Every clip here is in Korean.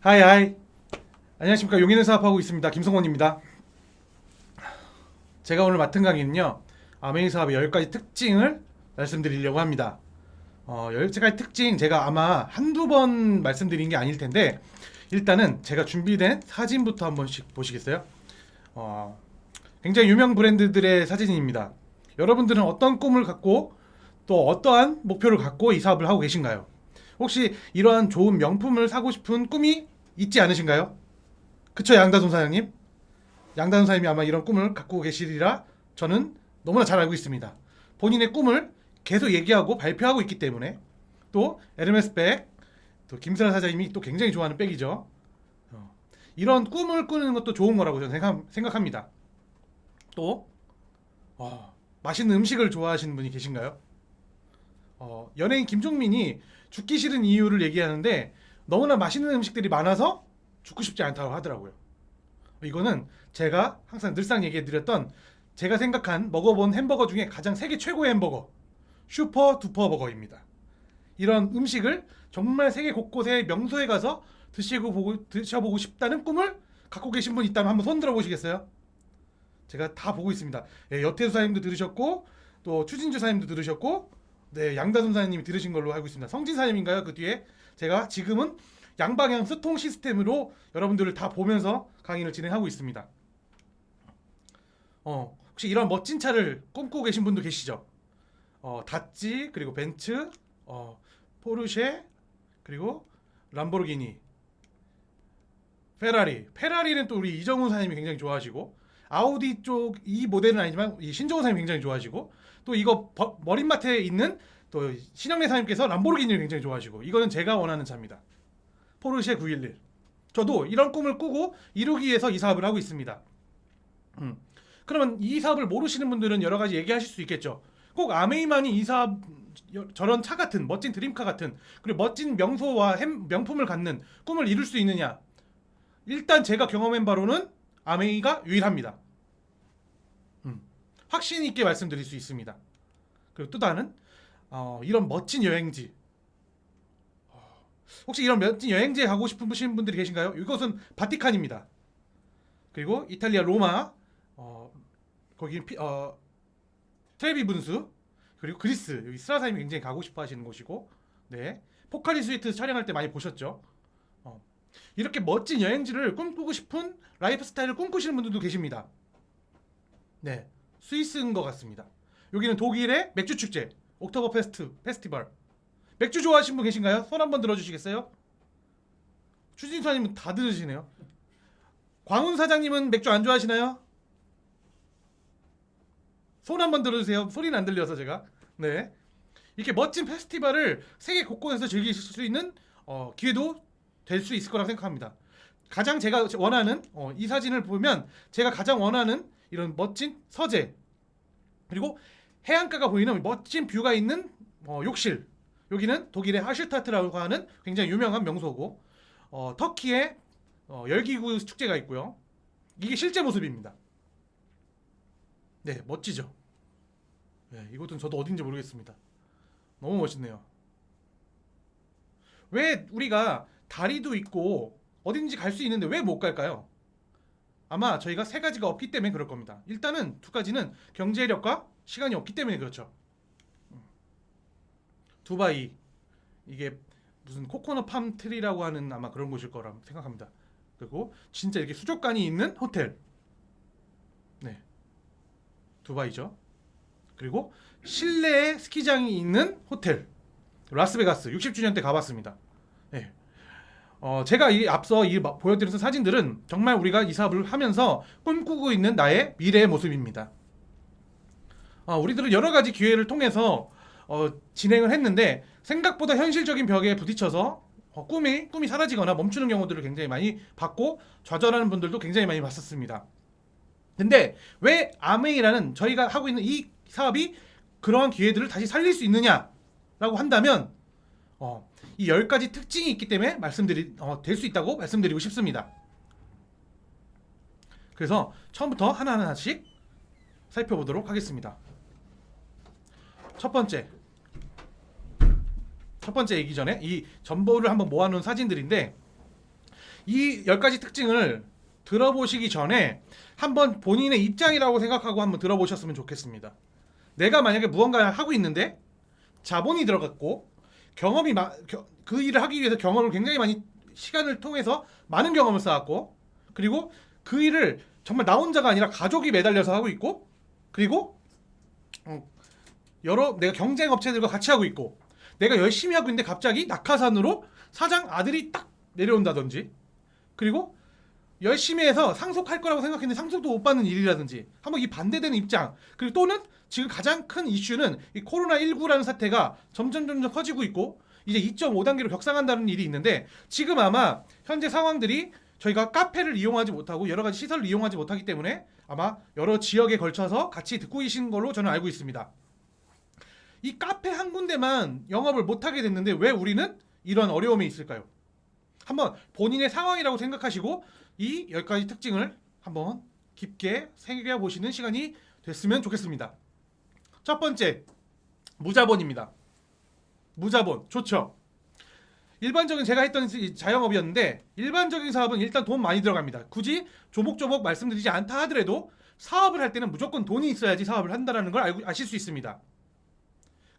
하이 하이. 안녕하십니까. 용인을 사업하고 있습니다. 김성원입니다. 제가 오늘 맡은 강의는요 아메이 사업의 10가지 특징을 말씀드리려고 합니다. 어, 10가지 특징 제가 아마 한두 번 말씀드린 게 아닐 텐데 일단은 제가 준비된 사진부터 한 번씩 보시겠어요? 어, 굉장히 유명 브랜드들의 사진입니다. 여러분들은 어떤 꿈을 갖고 또 어떠한 목표를 갖고 이 사업을 하고 계신가요? 혹시 이러한 좋은 명품을 사고 싶은 꿈이 있지 않으신가요? 그쵸 양다솜 사장님? 양다솜 사장님이 아마 이런 꿈을 갖고 계시리라 저는 너무나 잘 알고 있습니다. 본인의 꿈을 계속 얘기하고 발표하고 있기 때문에 또 에르메스 백, 또 김슬아 사장님이 또 굉장히 좋아하는 백이죠. 어, 이런 꿈을 꾸는 것도 좋은 거라고 저는 생각, 생각 합니다. 또 어, 맛있는 음식을 좋아하시는 분이 계신가요? 어, 연예인 김종민이 죽기 싫은 이유를 얘기하는데 너무나 맛있는 음식들이 많아서 죽고 싶지 않다고 하더라고요. 이거는 제가 항상 늘상 얘기해 드렸던 제가 생각한 먹어본 햄버거 중에 가장 세계 최고의 햄버거 슈퍼 두퍼 버거입니다. 이런 음식을 정말 세계 곳곳에 명소에 가서 드시고 보고 드셔보고 싶다는 꿈을 갖고 계신 분 있다면 한번 손 들어 보시겠어요? 제가 다 보고 있습니다. 예, 여태수 사님도 들으셨고 또 추진주 사님도 들으셨고 네 양다솜 사님이 들으신 걸로 알고 있습니다. 성진 사님인가요? 그 뒤에 제가 지금은 양방향 수통 시스템으로 여러분들을 다 보면서 강의를 진행하고 있습니다. 어, 혹시 이런 멋진 차를 꿈꾸고 계신 분도 계시죠? 어, 다찌 그리고 벤츠, 어, 포르쉐 그리고 람보르기니, 페라리. 페라리는 또 우리 이정훈 사님이 굉장히 좋아하시고 아우디 쪽 이 모델은 아니지만 이 신정훈 사님이 굉장히 좋아하시고 또 이거 버- 머릿맡에 있는 또 신영래 사님께서 람보르기니를 굉장히 좋아하시고 이거는 제가 원하는 차입니다. 포르쉐 911. 저도 이런 꿈을 꾸고 이루기 위해서 이 사업을 하고 있습니다. 음. 그러면 이 사업을 모르시는 분들은 여러 가지 얘기하실 수 있겠죠. 꼭 아메이만이 이 사업 여- 저런 차 같은 멋진 드림카 같은 그리고 멋진 명소와 햄- 명품을 갖는 꿈을 이룰 수 있느냐? 일단 제가 경험한 바로는 아메이가 유일합니다. 음. 확신 있게 말씀드릴 수 있습니다. 그리고 또 다른 어, 이런 멋진 여행지 혹시 이런 멋진 여행지에 가고 싶으신 분들이 계신가요? 이것은 바티칸입니다. 그리고 이탈리아 로마, 어, 거기 피, 어, 트레비 분수, 그리고 그리스 여기 스라사임이 굉장히 가고 싶어 하시는 곳이고, 네 포카리 스위트 촬영할 때 많이 보셨죠? 어, 이렇게 멋진 여행지를 꿈꾸고 싶은 라이프 스타일을 꿈꾸시는 분들도 계십니다. 네, 스위스인 것 같습니다. 여기는 독일의 맥주 축제, 옥토버 페스트 페스티벌. 맥주 좋아하시는 분 계신가요? 손 한번 들어주시겠어요? 추진수님은 다 들으시네요. 광훈 사장님은 맥주 안 좋아하시나요? 손 한번 들어주세요. 소리는 안 들려서 제가. 네. 이렇게 멋진 페스티벌을 세계 곳곳에서 즐기실 수 있는 어, 기회도 될 수 있을 거라고 생각합니다. 가장 제가 원하는 어, 이 사진을 보면 제가 가장 원하는 이런 멋진 서재 그리고 해안가가 보이는 멋진 뷰가 있는 어, 욕실 여기는 독일의 하슈타트라고 하는 굉장히 유명한 명소고 어, 터키의 어, 열기구 축제가 있고요. 이게 실제 모습입니다. 네, 멋지죠. 네, 이곳은 저도 어딘지 모르겠습니다. 너무 멋있네요. 왜 우리가 다리도 있고 어딘지 갈 수 있는데 왜 못 갈까요? 아마 저희가 세 가지가 없기 때문에 그럴 겁니다. 일단은 두 가지는 경제력과 시간이 없기 때문에 그렇죠. 두바이 이게 무슨 코코넛 팜 트리라고 하는 아마 그런 곳일 거라 생각합니다. 그리고 진짜 이렇게 수족관이 있는 호텔. 네. 두바이죠. 그리고 실내에 스키장이 있는 호텔. 라스베가스 60주년 때 가봤습니다. 네. 어, 제가 이 앞서 이 마- 보여드린 사진들은 정말 우리가 이 사업을 하면서 꿈꾸고 있는 나의 미래의 모습입니다. 어, 우리들은 여러 가지 기회를 통해서 어, 진행을 했는데 생각보다 현실적인 벽에 부딪혀서 어, 꿈이 꿈이 사라지거나 멈추는 경우들을 굉장히 많이 봤고 좌절하는 분들도 굉장히 많이 봤었습니다. 근데 왜 아메이라는 저희가 하고 있는 이 사업이 그러한 기회들을 다시 살릴 수 있느냐라고 한다면 어, 이열 가지 특징이 있기 때문에 말씀드리 어, 될 수 있다고 말씀드리고 싶습니다. 그래서 처음부터 하나하나씩 살펴보도록 하겠습니다. 첫 번째 첫 번째 얘기 전에 이 전보를 한번 모아놓은 사진들인데 이 10가지 특징을 들어보시기 전에 한번 본인의 입장이라고 생각하고 한번 들어보셨으면 좋겠습니다. 내가 만약에 무언가를 하고 있는데 자본이 들어갔고 경험이 마, 겨- 그 일을 하기 위해서 경험을 굉장히 많이 시간을 통해서 많은 경험을 쌓았고 그리고 그 일을 정말 나 혼자가 아니라 가족이 매달려서 하고 있고 그리고 어, 여러 내가 경쟁 업체들과 같이 하고 있고 내가 열심히 하고 있는데 갑자기 낙하산으로 사장 아들이 딱 내려온다든지 그리고 열심히 해서 상속할 거라고 생각했는데 상속도 못 받는 일이라든지 한번 이 반대되는 입장 그리고 또는 지금 가장 큰 이슈는 이 코로나 19라는 사태가 점점 점점 커지고 있고 이제 2.5단계로 격상한다는 일이 있는데 지금 아마 현재 상황들이 저희가 카페를 이용하지 못하고 여러 가지 시설을 이용하지 못하기 때문에 아마 여러 지역에 걸쳐서 같이 듣고 계신 걸로 저는 알고 있습니다. 이 카페 한 군데만 영업을 못하게 됐는데 왜 우리는 이런 어려움이 있을까요? 한번 본인의 상황이라고 생각하시고 이 10가지 특징을 한번 깊게 새겨 보시는 시간이 됐으면 좋겠습니다. 첫 번째, 무자본입니다. 무자본 좋죠. 일반적인 제가 했던 이 자영업이었는데 일반적인 사업은 일단 돈 많이 들어갑니다. 굳이 조목조목 말씀드리지 않다 하더라도 사업을 할 때는 무조건 돈이 있어야지 사업을 한다라는 걸 알고 아실 수 있습니다.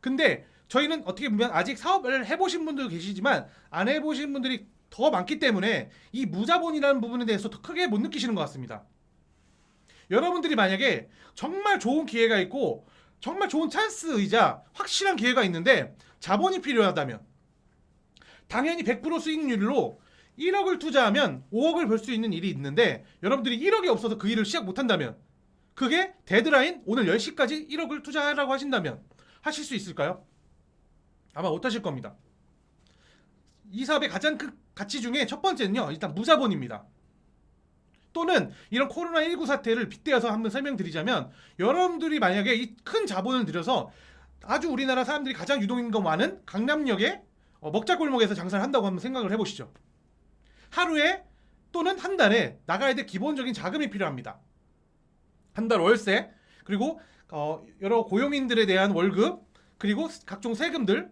근데 저희는 어떻게 보면 아직 사업을 해보신 분도 계시지만 안 해보신 분들이 더 많기 때문에 이 무자본이라는 부분에 대해서 더 크게 못 느끼시는 것 같습니다. 여러분들이 만약에 정말 좋은 기회가 있고 정말 좋은 찬스이자 확실한 기회가 있는데 자본이 필요하다면 당연히 100% 수익률로 1억을 투자하면 5억을 벌 수 있는 일이 있는데 여러분들이 1억이 없어서 그 일을 시작 못 한다면 그게 데드라인 오늘 10시까지 1억을 투자하라고 하신다면 하실 수 있을까요? 아마 못 하실 겁니다. 이 사업의 가장 큰 가치 중에 첫 번째는요. 일단 무자본입니다. 또는 이런 코로나19 사태를 빗대어서 한번 설명드리자면 여러분들이 만약에 이 큰 자본을 들여서 아주 우리나라 사람들이 가장 유동인口 많은 강남역에 어, 먹자골목에서 장사를 한다고 한번 생각을 해보시죠. 하루에 또는 한 달에 나가야 될 기본적인 자금이 필요합니다. 한 달 월세 그리고 어, 여러 고용인들에 대한 월급 그리고 각종 세금들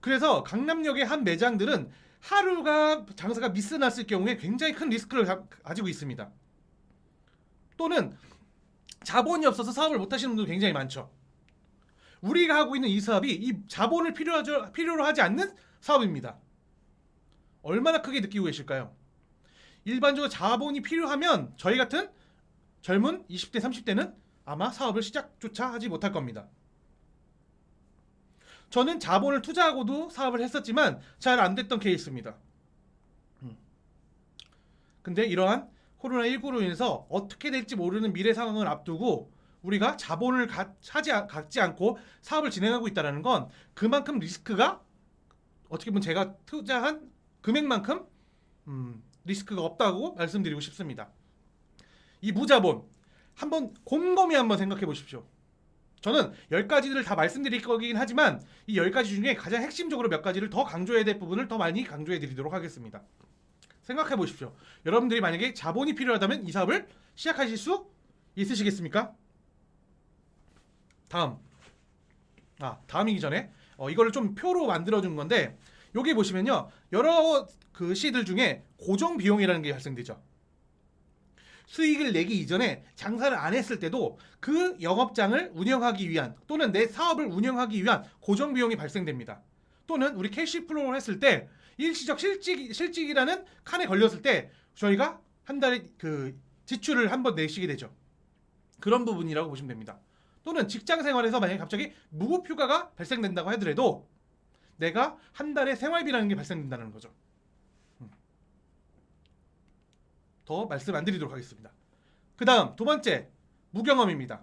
그래서 강남역의 한 매장들은 하루가 장사가 미스났을 경우에 굉장히 큰 리스크를 가, 가지고 있습니다. 또는 자본이 없어서 사업을 못 하시는 분들 굉장히 많죠. 우리가 하고 있는 이 사업이 이 자본을 필요하죠, 필요로 하지 않는 사업입니다. 얼마나 크게 느끼고 계실까요? 일반적으로 자본이 필요하면 저희 같은 젊은 20대, 30대는 아마 사업을 시작조차 하지 못할 겁니다. 저는 자본을 투자하고도 사업을 했었지만 잘 안 됐던 케이스입니다. 음. 근데 이러한 코로나19로 인해서 어떻게 될지 모르는 미래 상황을 앞두고 우리가 자본을 가, 않- 갖지 않고 사업을 진행하고 있다는 건 그만큼 리스크가 어떻게 보면 제가 투자한 금액만큼 음, 리스크가 없다고 말씀드리고 싶습니다. 이 무자본 한번 곰곰이 한번 생각해 보십시오. 저는 10가지를 다 말씀드릴 거긴 하지만 이 10가지 중에 가장 핵심적으로 몇 가지를 더 강조해야 될 부분을 더 많이 강조해 드리도록 하겠습니다. 생각해 보십시오. 여러분들이 만약에 자본이 필요하다면 이 사업을 시작하실 수 있으시겠습니까? 다음. 아, 다음이기 전에 어, 이거를 좀 표로 만들어 준 건데 여기 보시면요. 여러 그 시들 중에 고정 비용이라는 게 발생되죠. 수익을 내기 이전에 장사를 안 했을 때도 그 영업장을 운영하기 위한 또는 내 사업을 운영하기 위한 고정 비용이 발생됩니다. 또는 우리 캐시플로우를 했을 때 일시적 실직 실직이라는 칸에 걸렸을 때 저희가 한 달에 그 지출을 한번 내시게 되죠. 그런 부분이라고 보시면 됩니다. 또는 직장 생활에서 만약에 갑자기 무급휴가가 발생된다고 하더라도 내가 한 달에 생활비라는 게 발생된다는 거죠. 음. 더 말씀 안 드리도록 하겠습니다. 그 다음 두 번째 무경험입니다.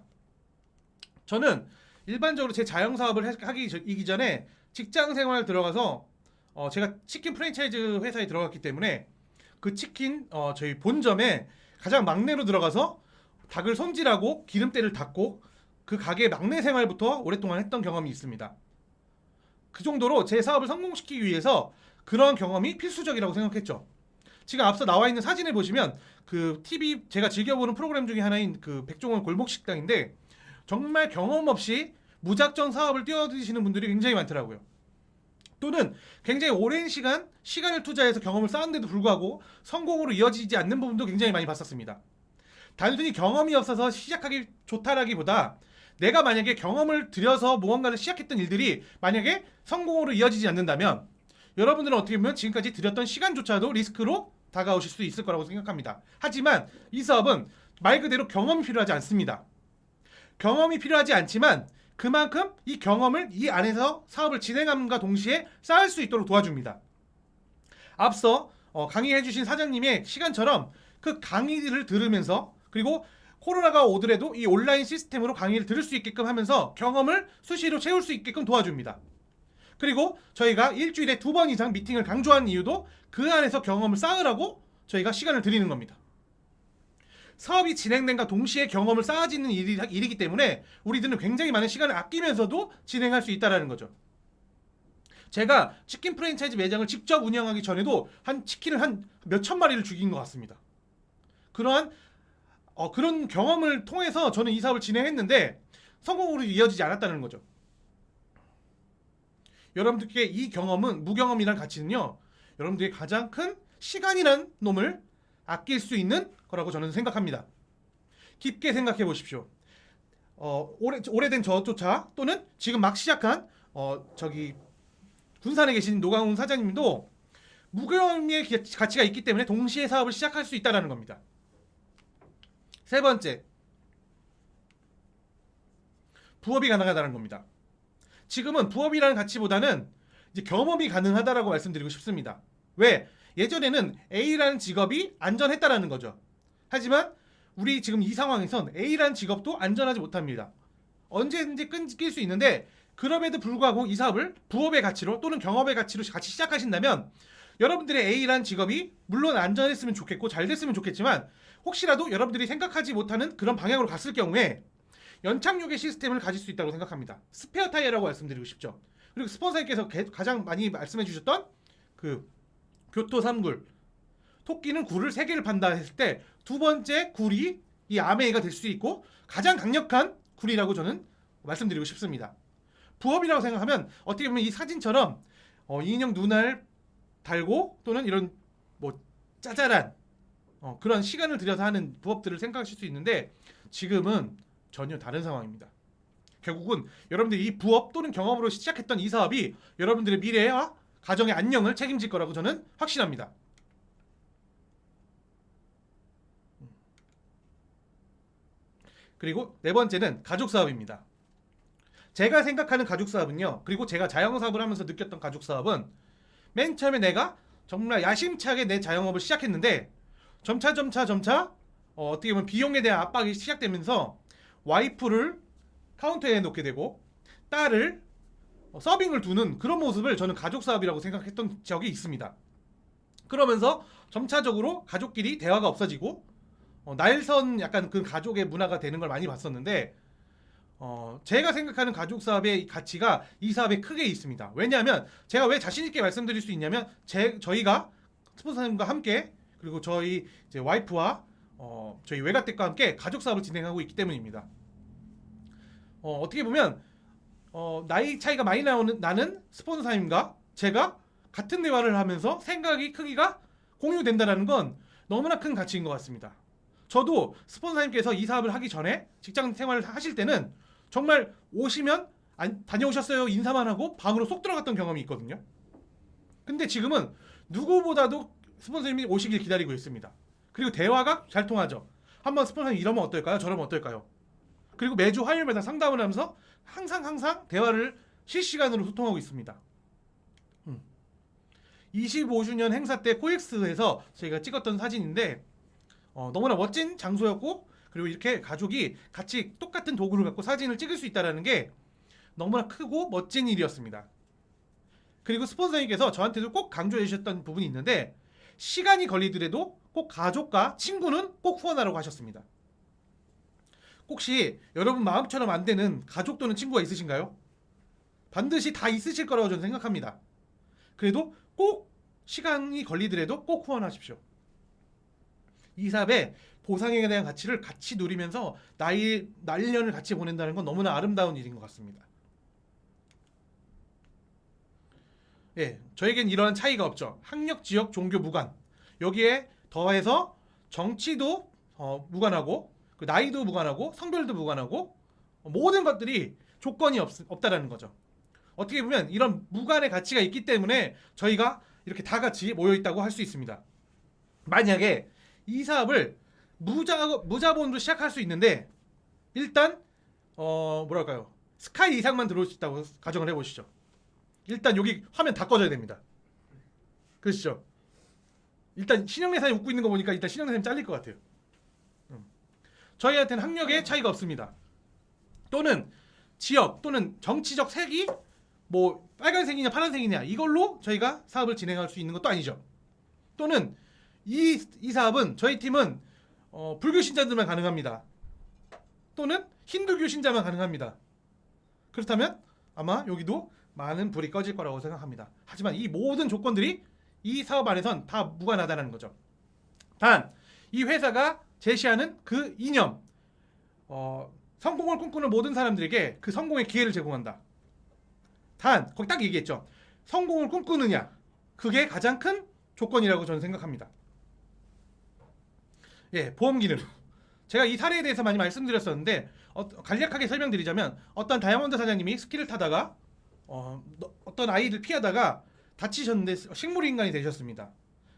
저는 일반적으로 제 자영 사업을 해- 하기 전에 직장 생활 들어가서 어, 제가 치킨 프랜차이즈 회사에 들어갔기 때문에 그 치킨 어, 저희 본점에 가장 막내로 들어가서 닭을 손질하고 기름때를 닦고 그 가게 막내 생활부터 오랫동안 했던 경험이 있습니다. 그 정도로 제 사업을 성공시키기 위해서 그런 경험이 필수적이라고 생각했죠. 지금 앞서 나와 있는 사진을 보시면 그 TV 제가 즐겨보는 프로그램 중에 하나인 그 백종원 골목 식당인데 정말 경험 없이 무작정 사업을 뛰어드시는 분들이 굉장히 많더라고요. 또는 굉장히 오랜 시간 시간을 투자해서 경험을 쌓았는데도 불구하고 성공으로 이어지지 않는 부분도 굉장히 많이 봤었습니다. 단순히 경험이 없어서 시작하기 좋다라기보다 내가 만약에 경험을 들여서 무언가를 시작했던 일들이 만약에 성공으로 이어지지 않는다면 여러분들은 어떻게 보면 지금까지 들였던 시간조차도 리스크로 다가오실 수 있을 거라고 생각합니다. 하지만 이 사업은 말 그대로 경험이 필요하지 않습니다. 경험이 필요하지 않지만 그만큼 이 경험을 이 안에서 사업을 진행함과 동시에 쌓을 수 있도록 도와줍니다. 앞서 어, 강의해주신 사장님의 시간처럼 그 강의를 들으면서 그리고 코로나가 오더라도 이 온라인 시스템으로 강의를 들을 수 있게끔 하면서 경험을 수시로 채울 수 있게끔 도와줍니다. 그리고 저희가 일주일에 두 번 이상 미팅을 강조한 이유도 그 안에서 경험을 쌓으라고 저희가 시간을 드리는 겁니다. 사업이 진행된과 동시에 경험을 쌓아지는 일이, 일이기 때문에 우리들은 굉장히 많은 시간을 아끼면서도 진행할 수 있다라는 거죠. 제가 치킨 프랜차이즈 매장을 직접 운영하기 전에도 한 치킨을 한 몇 천 마리를 죽인 것 같습니다. 그러한 어, 그런 경험을 통해서 저는 이 사업을 진행했는데 성공으로 이어지지 않았다는 거죠. 여러분들께 이 경험은 무경험이란 가치는요. 여러분들의 가장 큰 시간이란 놈을 아낄 수 있는 거라고 저는 생각합니다. 깊게 생각해 보십시오. 어, 오래, 오래된 저조차 또는 지금 막 시작한 어, 저기 군산에 계신 노강훈 사장님도 무경험의 기- 가치가 있기 때문에 동시에 사업을 시작할 수 있다는 겁니다. 세 번째, 부업이 가능하다는 겁니다. 지금은 부업이라는 가치보다는 이제 경험이 가능하다라고 말씀드리고 싶습니다. 왜? 예전에는 A라는 직업이 안전했다라는 거죠. 하지만 우리 지금 이 상황에선 A라는 직업도 안전하지 못합니다. 언제든지 끊길 수 있는데 그럼에도 불구하고 이 사업을 부업의 가치로 또는 경험의 가치로 같이 시작하신다면 여러분들의 A라는 직업이 물론 안전했으면 좋겠고 잘 됐으면 좋겠지만 혹시라도 여러분들이 생각하지 못하는 그런 방향으로 갔을 경우에 연착륙의 시스템을 가질 수 있다고 생각합니다. 스페어 타이어라고 말씀드리고 싶죠. 그리고 스폰서님께서 개- 가장 많이 말씀해 주셨던 그 교토 삼굴 토끼는 굴을 세 개를 판다 했을 때 두 번째 굴이 이 아메이가 될 수 있고 가장 강력한 굴이라고 저는 말씀드리고 싶습니다. 부업이라고 생각하면 어떻게 보면 이 사진처럼 어, 인형 눈알 달고 또는 이런 뭐 짜잘한 어, 그런 시간을 들여서 하는 부업들을 생각하실 수 있는데 지금은 전혀 다른 상황입니다. 결국은 여러분들이 이 부업 또는 경험으로 시작했던 이 사업이 여러분들의 미래와 가정의 안녕을 책임질 거라고 저는 확신합니다. 그리고 네 번째는 가족 사업입니다. 제가 생각하는 가족 사업은요. 그리고 제가 자영 사업을 하면서 느꼈던 가족 사업은 맨 처음에 내가 정말 야심차게 내 자영업을 시작했는데 점차 점차 점차 어, 어떻게 보면 비용에 대한 압박이 시작되면서 와이프를 카운터에 놓게 되고 딸을 어, 서빙을 두는 그런 모습을 저는 가족 사업이라고 생각했던 적이 있습니다. 그러면서 점차적으로 가족끼리 대화가 없어지고 어, 날선 약간 그 가족의 문화가 되는 걸 많이 봤었는데 어, 제가 생각하는 가족 사업의 가치가 이 사업에 크게 있습니다. 왜냐하면 제가 왜 자신 있게 말씀드릴 수 있냐면 제 저희가 스폰서님과 함께 그리고 저희 와이프와 어, 저희 외가댁과 함께 가족 사업을 진행하고 있기 때문입니다. 어, 어떻게 보면 어, 나이 차이가 많이 나오는 나는 스폰서님과 제가 같은 대화를 하면서 생각이 크기가 공유된다라는 건 너무나 큰 가치인 것 같습니다. 저도 스폰서님께서 이 사업을 하기 전에 직장 생활을 하실 때는 정말 오시면 안, 다녀오셨어요 인사만 하고 방으로 쏙 들어갔던 경험이 있거든요. 근데 지금은 누구보다도 스폰서님이 오시길 기다리고 있습니다. 그리고 대화가 잘 통하죠. 한번 스폰서님 이러면 어떨까요? 저러면 어떨까요? 그리고 매주 화요일마다 상담을 하면서 항상 항상 대화를 실시간으로 소통하고 있습니다. 음. 25주년 행사 때 코엑스에서 저희가 찍었던 사진인데 어, 너무나 멋진 장소였고 그리고 이렇게 가족이 같이 똑같은 도구를 갖고 사진을 찍을 수 있다는 게 너무나 크고 멋진 일이었습니다. 그리고 스폰서님께서 저한테도 꼭 강조해 주셨던 부분이 있는데 시간이 걸리더라도 꼭 가족과 친구는 꼭 후원하라고 하셨습니다. 혹시 여러분 마음처럼 안 되는 가족 또는 친구가 있으신가요? 반드시 다 있으실 거라고 저는 생각합니다. 그래도 꼭 시간이 걸리더라도 꼭 후원하십시오. 이 사업의 보상에 대한 가치를 같이 누리면서 나이 날년을 같이 보낸다는 건 너무나 아름다운 일인 것 같습니다. 예, 저에겐 이런 차이가 없죠. 학력, 지역, 종교 무관. 여기에 더해서 정치도 어, 무관하고 그 나이도 무관하고 성별도 무관하고 어, 모든 것들이 조건이 없, 없다라는 거죠. 어떻게 보면 이런 무관의 가치가 있기 때문에 저희가 이렇게 다 같이 모여 있다고 할 수 있습니다. 만약에 이 사업을 무자 무자본으로 시작할 수 있는데 일단 어 뭐랄까요 스카이 이상만 들어올 수 있다고 가정을 해보시죠. 일단 여기 화면 다 꺼져야 됩니다. 그렇죠? 일단 신영래사님 웃고 있는 거 보니까 일단 신영래사님 잘릴 것 같아요. 음. 저희한테는 학력에 차이가 없습니다. 또는 지역 또는 정치적 색이 뭐 빨간색이냐 파란색이냐 이걸로 저희가 사업을 진행할 수 있는 것도 아니죠. 또는 이, 이 사업은 저희 팀은 어, 불교 신자들만 가능합니다. 또는 힌두교 신자만 가능합니다. 그렇다면 아마 여기도 많은 불이 꺼질 거라고 생각합니다. 하지만 이 모든 조건들이 이 사업 안에선 다 무관하다는 거죠. 단 이 회사가 제시하는 그 이념, 어, 성공을 꿈꾸는 모든 사람들에게 그 성공의 기회를 제공한다. 단 거기 딱 얘기했죠. 성공을 꿈꾸느냐 그게 가장 큰 조건이라고 저는 생각합니다. 예, 보험 기능. 제가 이 사례에 대해서 많이 말씀드렸었는데 어, 간략하게 설명드리자면 어떤 다이아몬드 사장님이 스키를 타다가 어, 떤 아이를 피하다가 다치셨는데 식물 인간이 되셨습니다.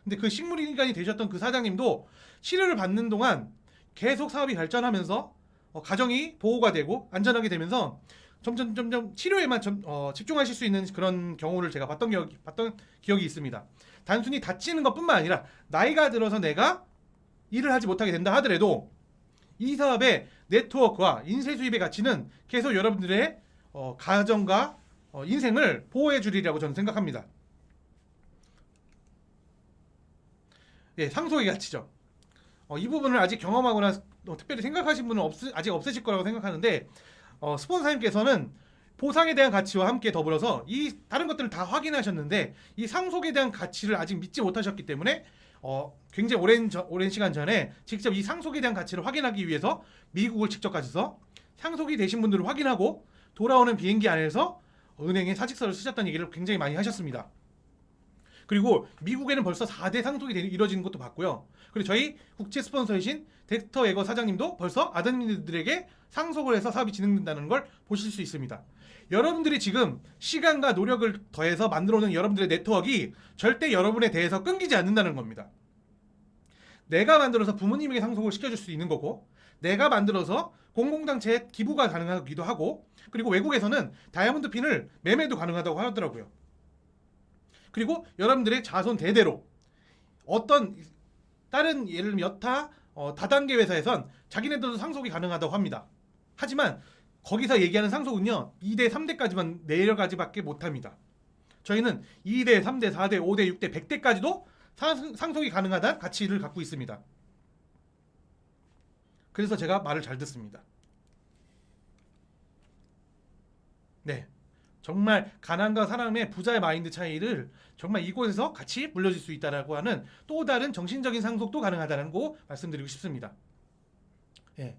근데 그 식물 인간이 되셨던 그 사장님도 치료를 받는 동안 계속 사업이 발전하면서 어, 가정이 보호가 되고 안전하게 되면서 점점 점점 치료에만 점, 어, 집중하실 수 있는 그런 경우를 제가 봤던 기억 봤던 기억이 있습니다. 단순히 다치는 것뿐만 아니라 나이가 들어서 내가 일을 하지 못하게 된다 하더라도 이 사업의 네트워크와 인쇄 수입의 가치는 계속 여러분들의 어, 가정과 어, 인생을 보호해 주리라고 저는 생각합니다. 예, 상속의 가치죠. 어, 이 부분을 아직 경험하거나 어, 특별히 생각하신 분은 없, 아직 없으실 거라고 생각하는데 어, 스폰서님께서는 보상에 대한 가치와 함께 더불어서 이 다른 것들을 다 확인하셨는데 이 상속에 대한 가치를 아직 믿지 못하셨기 때문에 어, 굉장히 오랜, 저, 오랜 시간 전에 직접 이 상속에 대한 가치를 확인하기 위해서 미국을 직접 가셔서 상속이 되신 분들을 확인하고 돌아오는 비행기 안에서 은행에 사직서를 쓰셨다는 얘기를 굉장히 많이 하셨습니다. 그리고 미국에는 벌써 4대 상속이 되- 이루어지는 것도 봤고요. 그리고 저희 국제 스폰서이신 덱터 에거 사장님도 벌써 아드님들에게 상속을 해서 사업이 진행된다는 걸 보실 수 있습니다. 여러분들이 지금 시간과 노력을 더해서 만들어 놓은 여러분들의 네트워크가 절대 여러분에 대해서 끊기지 않는다는 겁니다. 내가 만들어서 부모님에게 상속을 시켜줄 수 있는 거고, 내가 만들어서 공공단체에 기부가 가능하기도 하고, 그리고 외국에서는 다이아몬드 핀을 매매도 가능하다고 하더라고요. 그리고 여러분들의 자손 대대로 어떤 다른 예를 들면 여타 어, 다단계 회사에선 자기네들도 상속이 가능하다고 합니다. 하지만 거기서 얘기하는 상속은요 2대 3대까지만 내려가지밖에 못합니다. 저희는 2대 3대 4대 5대 6대 100대까지도 상속이 가능하다는 가치를 갖고 있습니다. 그래서 제가 말을 잘 듣습니다. 네. 정말 가난과 사람의 부자의 마인드 차이를 정말 이곳에서 같이 물려줄 수 있다라고 하는 또 다른 정신적인 상속도 가능하다는 거 말씀드리고 싶습니다. 예.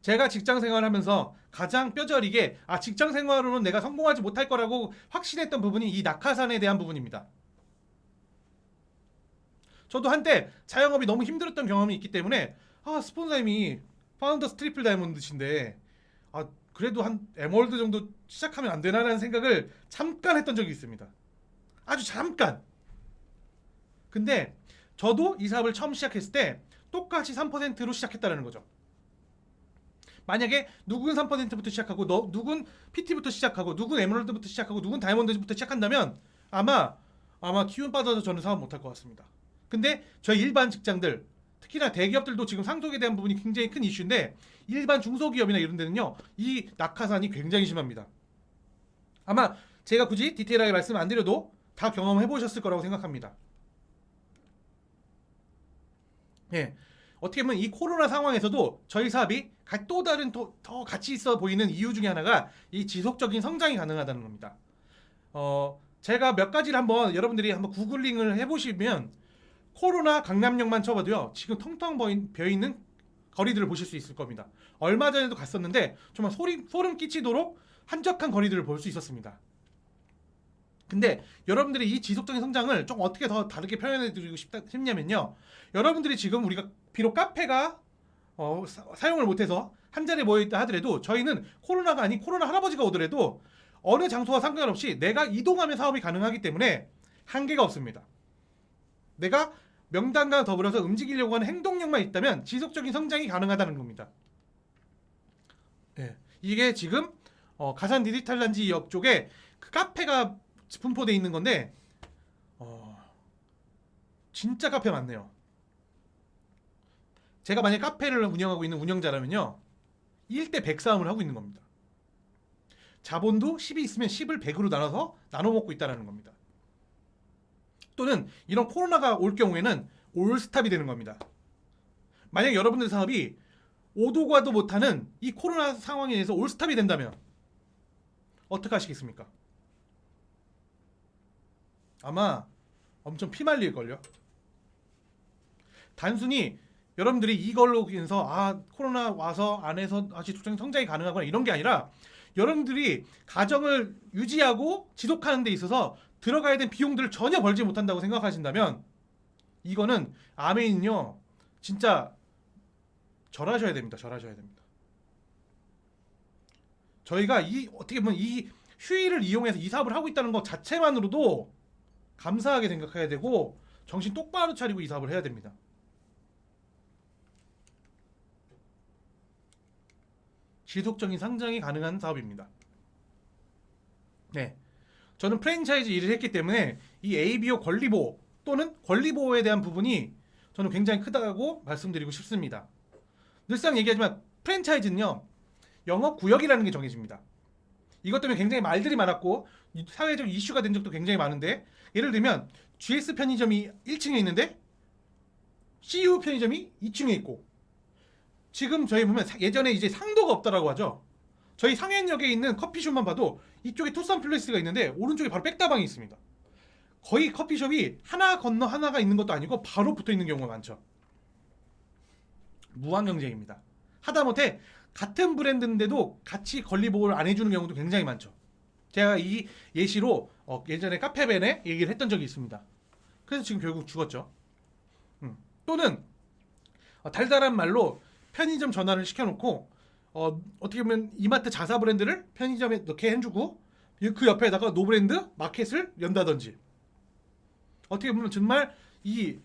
제가 직장 생활하면서 가장 뼈저리게 아 직장 생활로는 내가 성공하지 못할 거라고 확신했던 부분이 이 낙하산에 대한 부분입니다. 저도 한때 자영업이 너무 힘들었던 경험이 있기 때문에 아 스폰서님이 파운더 스 트리플 다이아몬드신데 아 그래도 한 에merald 정도 시작하면 안 되나라는 생각을 잠깐 했던 적이 있습니다. 아주 잠깐. 근데 저도 이 사업을 처음 시작했을 때 똑같이 3%로 시작했다는 거죠. 만약에 누군 3%부터 시작하고 너 누군 PT부터 시작하고 누군 에merald부터 시작하고 누군 다이아몬드부터 시작한다면 아마 아마 기운 빠져서 저는 사업 못할 것 같습니다. 근데 저희 일반 직장들 특히나 대기업들도 지금 상속에 대한 부분이 굉장히 큰 이슈인데 일반 중소기업이나 이런 데는요 이 낙하산이 굉장히 심합니다. 아마 제가 굳이 디테일하게 말씀 안 드려도 다 경험해 보셨을 거라고 생각합니다. 예. 어떻게 보면 이 코로나 상황에서도 저희 사업이 가- 또 다른 더, 더 가치 있어 보이는 이유 중에 하나가 이 지속적인 성장이 가능하다는 겁니다. 어, 제가 몇 가지를 한번 여러분들이 한번 구글링을 해보시면 코로나 강남역만 쳐봐도요 지금 텅텅 비어있는 거리들을 보실 수 있을 겁니다. 얼마 전에도 갔었는데 정말 소리, 소름 끼치도록 한적한 거리들을 볼 수 있었습니다. 근데 여러분들이 이 지속적인 성장을 좀 어떻게 더 다르게 표현해 드리고 싶냐면요. 여러분들이 지금 우리가 비록 카페가 어, 사, 용을 못해서 한 자리에 모여 있다 하더라도 저희는 코로나가 아닌 코로나 할아버지가 오더라도 어느 장소와 상관없이 내가 이동하면 사업이 가능하기 때문에 한계가 없습니다. 내가 명단과 더불어서 움직이려고 하는 행동력만 있다면 지속적인 성장이 가능하다는 겁니다. 예. 이게 지금 어, 가산 디지털 단지 역 쪽에 그 카페가 분포돼 있는 건데 어, 진짜 카페 많네요. 제가 만약 카페를 운영하고 있는 운영자라면요. 1대 100 싸움을 하고 있는 겁니다. 자본도 10이 있으면 10을 100으로 나눠서 나눠 먹고 있다는 겁니다. 또는 이런 코로나가 올 경우에는 올스탑이 되는 겁니다. 만약 여러분들 사업이 오도 가도 못하는 이 코로나 상황에 의해서 올스탑이 된다면 어떻게 하시겠습니까? 아마 엄청 피말릴걸요. 단순히 여러분들이 이걸로 인해서 아 코로나 와서 안에서 아 지속적인 성장이 가능하거나 이런 게 아니라 여러분들이 가정을 유지하고 지속하는 데 있어서 들어가야 될 비용들을 전혀 벌지 못한다고 생각하신다면 이거는 아메인요 진짜 절하셔야 됩니다. 절하셔야 됩니다. 저희가 이 어떻게 보면 이 휴일을 이용해서 이 사업을 하고 있다는 것 자체만으로도 감사하게 생각해야 되고 정신 똑바로 차리고 이 사업을 해야 됩니다. 지속적인 상장이 가능한 사업입니다. 네. 저는 프랜차이즈 일을 했기 때문에 이 ABO 권리보호 또는 권리보호에 대한 부분이 저는 굉장히 크다고 말씀드리고 싶습니다. 늘상 얘기하지만 프랜차이즈는요 영업 구역이라는 게 정해집니다. 이것 때문에 굉장히 말들이 많았고 사회적 이슈가 된 적도 굉장히 많은데 예를 들면 GS 편의점이 1층에 있는데 CU 편의점이 2층에 있고 지금 저희 보면 사- 예전에 이제 상도가 없다라고 하죠. 저희 상현역에 있는 커피숍만 봐도 이쪽에 투싼 플레이스가 있는데 오른쪽에 바로 백다방이 있습니다. 거의 커피숍이 하나 건너 하나가 있는 것도 아니고 바로 붙어 있는 경우가 많죠. 무한 경쟁입니다. 하다못해 같은 브랜드인데도 같이 권리보호를 안 해주는 경우도 굉장히 많죠. 제가 이 예시로 어, 예전에 카페벤에 얘기를 했던 적이 있습니다. 그래서 지금 결국 죽었죠. 음. 또는 어, 달달한 말로 편의점 전화를 시켜놓고 어, 어떻게 보면 이마트 자사 브랜드를 편의점에 넣게 해주고 그 옆에다가 노브랜드 마켓을 연다든지 어떻게 보면 정말 이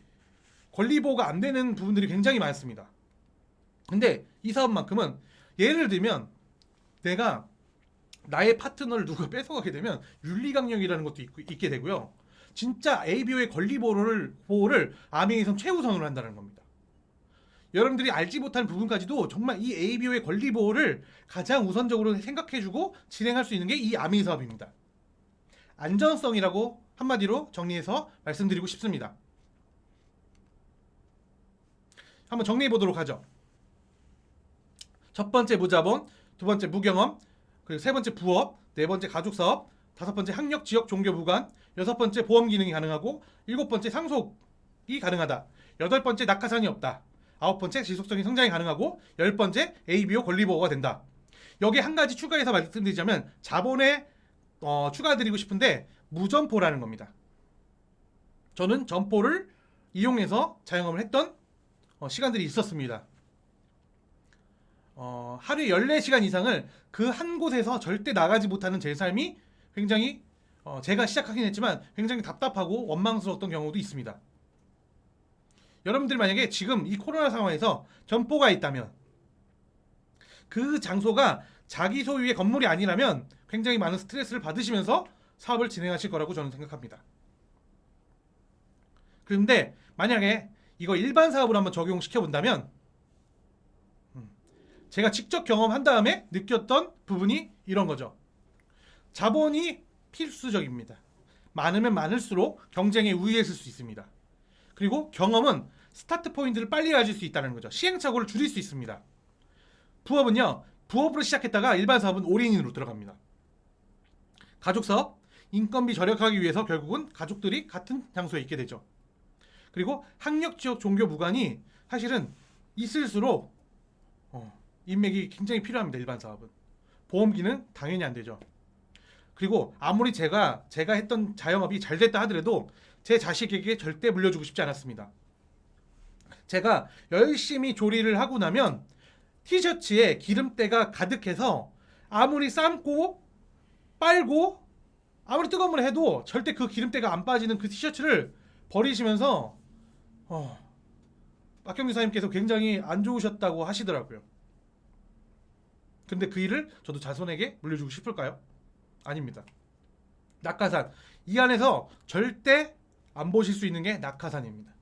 권리 보호가 안 되는 부분들이 굉장히 많습니다. 근데 이 사업만큼은 예를 들면 내가 나의 파트너를 누가 뺏어가게 되면 윤리강령이라는 것도 있, 있게 되고요. 진짜 ABO의 권리 보호를, 아메이에선 최우선으로 한다는 겁니다. 여러분들이 알지 못한 부분까지도 정말 이 ABO의 권리 보호를 가장 우선적으로 생각해주고 진행할 수 있는 게 이 아메이 사업입니다. 안전성이라고 한마디로 정리해서 말씀드리고 싶습니다. 한번 정리해 보도록 하죠. 첫 번째 무자본, 두 번째 무경험, 그리고 세 번째 부업, 네 번째 가족 사업, 다섯 번째 학력 지역 종교 무관, 여섯 번째 보험 기능이 가능하고 일곱 번째 상속이 가능하다. 여덟 번째 낙하산이 없다. 아홉 번째 지속적인 성장이 가능하고 열 번째 ABO 권리 보호가 된다. 여기 한 가지 추가해서 말씀드리자면 자본에 어, 추가드리고 싶은데 무점포라는 겁니다. 저는 점포를 이용해서 자영업을 했던 어, 시간들이 있었습니다. 어, 하루에 14시간 이상을 그 한 곳에서 절대 나가지 못하는 제 삶이 굉장히 어, 제가 시작하긴 했지만 굉장히 답답하고 원망스러웠던 경우도 있습니다. 여러분들이 만약에 지금 이 코로나 상황에서 점포가 있다면 그 장소가 자기 소유의 건물이 아니라면 굉장히 많은 스트레스를 받으시면서 사업을 진행하실 거라고 저는 생각합니다. 그런데 만약에 이거 일반 사업으로 한번 적용시켜 본다면 제가 직접 경험한 다음에 느꼈던 부분이 이런 거죠. 자본이 필수적입니다. 많으면 많을수록 경쟁에 우위했을 수 있습니다. 그리고 경험은 스타트 포인트를 빨리 가질 수 있다는 거죠. 시행착오를 줄일 수 있습니다. 부업은요, 부업으로 시작했다가 일반 사업은 올인으로 들어갑니다. 가족 사업, 인건비 절약하기 위해서 결국은 가족들이 같은 장소에 있게 되죠. 그리고 학력 지역 종교 무관이 사실은 있을수록 어, 인맥이 굉장히 필요합니다. 일반 사업은 보험기는 당연히 안 되죠. 그리고 아무리 제가 제가 했던 자영업이 잘 됐다 하더라도 제 자식에게 절대 물려주고 싶지 않았습니다. 제가 열심히 조리를 하고 나면 티셔츠에 기름때가 가득해서 아무리 삶고 빨고 아무리 뜨거운 물 해도 절대 그 기름때가 안 빠지는 그 티셔츠를 버리시면서 어, 박경규 사님께서 굉장히 안 좋으셨다고 하시더라고요. 근데 그 일을 저도 자손에게 물려주고 싶을까요? 아닙니다. 낙하산 이 안에서 절대 안 보실 수 있는 게 낙하산입니다.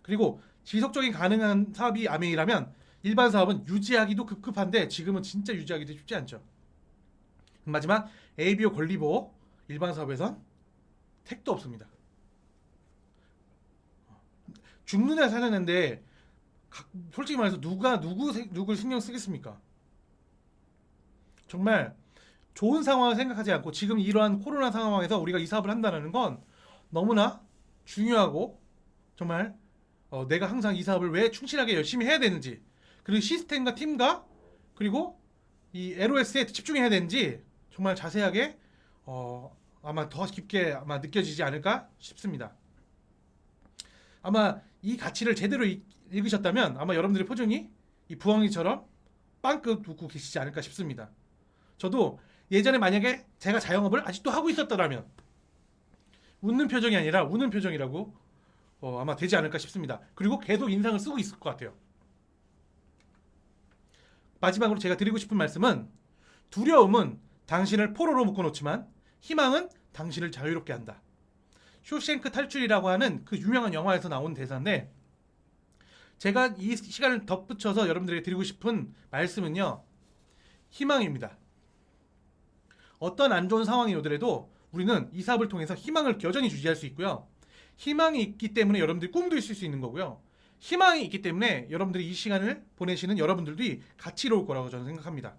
그리고 지속적인 가능한 사업이 아메이라면 일반 사업은 유지하기도 급급한데 지금은 진짜 유지하기도 쉽지 않죠. 마지막 ABO 권리보 일반 사업에선 택도 없습니다. 죽는 애 사는 애인데 각- 솔직히 말해서 누가 누구 세- 누굴 신경 쓰겠습니까? 정말 좋은 상황을 생각하지 않고 지금 이러한 코로나 상황에서 우리가 이 사업을 한다는 건 너무나 중요하고 정말 어, 내가 항상 이 사업을 왜 충실하게 열심히 해야 되는지 그리고 시스템과 팀과 그리고 이 LOS에 집중해야 되는지 정말 자세하게 어, 아마 더 깊게 아마 느껴지지 않을까 싶습니다. 아마 이 가치를 제대로 읽, 읽으셨다면 아마 여러분들의 표정이 이 부엉이처럼 빵긋 웃고 계시지 않을까 싶습니다. 저도 예전에 만약에 제가 자영업을 아직도 하고 있었더라면 웃는 표정이 아니라 우는 표정이라고 어, 아마 되지 않을까 싶습니다. 그리고 계속 인상을 쓰고 있을 것 같아요. 마지막으로 제가 드리고 싶은 말씀은 두려움은 당신을 포로로 묶어놓지만 희망은 당신을 자유롭게 한다. 쇼생크 탈출이라고 하는 그 유명한 영화에서 나온 대사인데 제가 이 시간을 덧붙여서 여러분들에게 드리고 싶은 말씀은요. 희망입니다. 어떤 안 좋은 상황이 오더라도 우리는 이 사업을 통해서 희망을 여전히 유지할 수 있고요. 희망이 있기 때문에 여러분들이 꿈도 있을 수 있는 거고요. 희망이 있기 때문에 여러분들이 이 시간을 보내시는 여러분들도 가치로울 거라고 저는 생각합니다.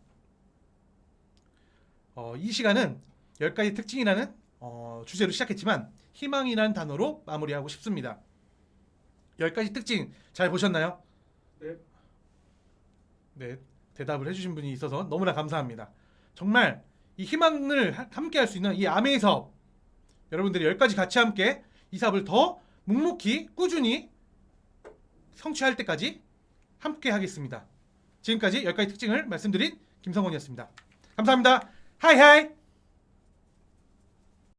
어, 이 시간은 10가지 특징이라는 어, 주제로 시작했지만 희망이라는 단어로 마무리하고 싶습니다. 10가지 특징 잘 보셨나요? 네. 네, 대답을 해주신 분이 있어서 너무나 감사합니다. 정말 이 희망을 하- 함께 할 수 있는 이 아메이 사업 여러분들이 10가지 같이 함께 이 사업을 더 묵묵히 꾸준히 성취할 때까지 함께 하겠습니다. 지금까지 10가지 특징을 말씀드린 김성원이었습니다. 감사합니다. 하이하이!